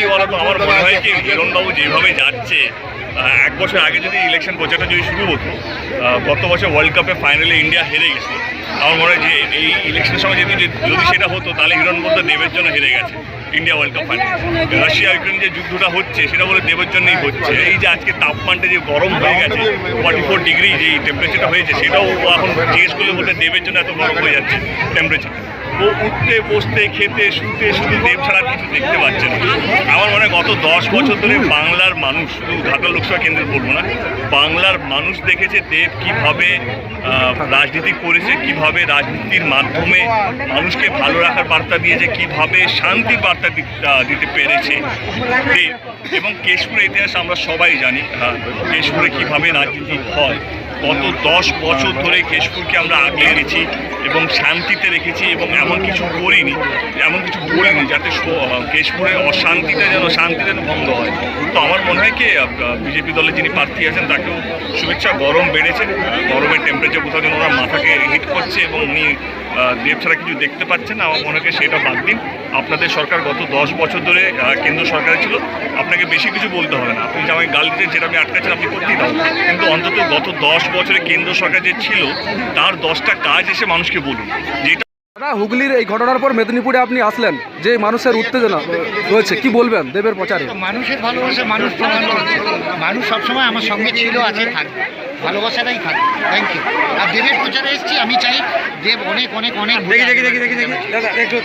কি বলতো আমার মনে হয় কি, হিরণবাবু যেভাবে যাচ্ছে এক বছর আগে যদি ইলেকশন প্রচারটা যদি শুরু হতো গত বছর ওয়ার্ল্ড কাপে ফাইনালে ইন্ডিয়া হেরে গেছে। আমার মনে হয় যে এই ইলেকশনের সময় যদি যদি সেটা হতো, তাহলে হিরণ বলতে দেবের জন্য হেরে গেছে India World Cup final Russia Ukraine যে যুদ্ধটা হচ্ছে, সেটা বলে দেবের জন্যই হচ্ছে। এই যে আজকে তাপমানটা যে গরম হয়ে গেছে ফর্টি ফোর ডিগ্রি যে টেম্পারেচারটা হয়েছে, সেটাও এখন জিজ্ঞেস করলে বলতে দেবের জন্য এত গরম হয়ে যাচ্ছে টেম্পারেচার উঠতে, বসতে, খেতে, শুতে শুধু দেব ছাড়া কিছু দেখতে পাচ্ছে না। আমার মনে হয় গত দশ বছর ধরে বাংলার মানুষ, শুধু ঢাকা লোকসভা কেন্দ্রে বলব না, বাংলার মানুষ দেখেছে দেব কীভাবে রাজনীতি করেছে, কীভাবে রাজনীতির মাধ্যমে মানুষকে ভালো রাখার বার্তা দিয়েছে, কীভাবে শান্তির বার্তা দিতে পেরেছে। এবং কেশপুরের ইতিহাস আমরা সবাই জানি কেশপুরে কীভাবে রাজনীতি হয়। গত দশ বছর ধরে কেশপুরকে আমরা আগলে এনেছি এবং শান্তিতে রেখেছি এবং এমন কিছু করিনি, এমন কিছু বলিনি যাতে কেশপুরের অশান্তিতে যেন, শান্তিতে ভঙ্গ হয়। তো আমার মনে হয় কি বিজেপি দলে যিনি প্রার্থী আছেন তাকেও শুভেচ্ছা, গরম বেড়েছে। গরমের টেম্পারেচার কোথাও যেন ওনার মাথাকে হিট করছে এবং উনি দেব ছাড়া কিছু দেখতে পাচ্ছেন আমার মনে হয় সেটা বাদ দিন। আপনাদের সরকার গত দশ বছর ধরে কেন্দ্র সরকারে ছিল। আপনাকে বেশি কিছু বলতে হবে না। আপনি যে আমাকে গাল দিতে যেটা আমি আটকাচ্ছেন আপনি করতেই দাও কিন্তু অন্তত গত দশ বছরে কেন্দ্র সরকার যে ছিল, তার দশটা কাজ এসে মানুষকে বলুন। যেটা দাদা হুগলির এই ঘটনার পর মেদিনীপুরে আপনি আসলেন যে মানুষের উত্তেজনা রয়েছে কি বলবেন দেবের প্রচারে? মানুষের ভালোবাসা মানুষ প্রমাণ মানুষ সবসময় আমার সঙ্গে ছিল আছে থাকবে ভালোবাসাটাই থাকবে থ্যাংক ইউ আর দেবের প্রচারে এসেছি আমি চাই দেব অনেক অনেক অনেক দেখি দেখি দেখি দেখি দেখি। দাদা একটু.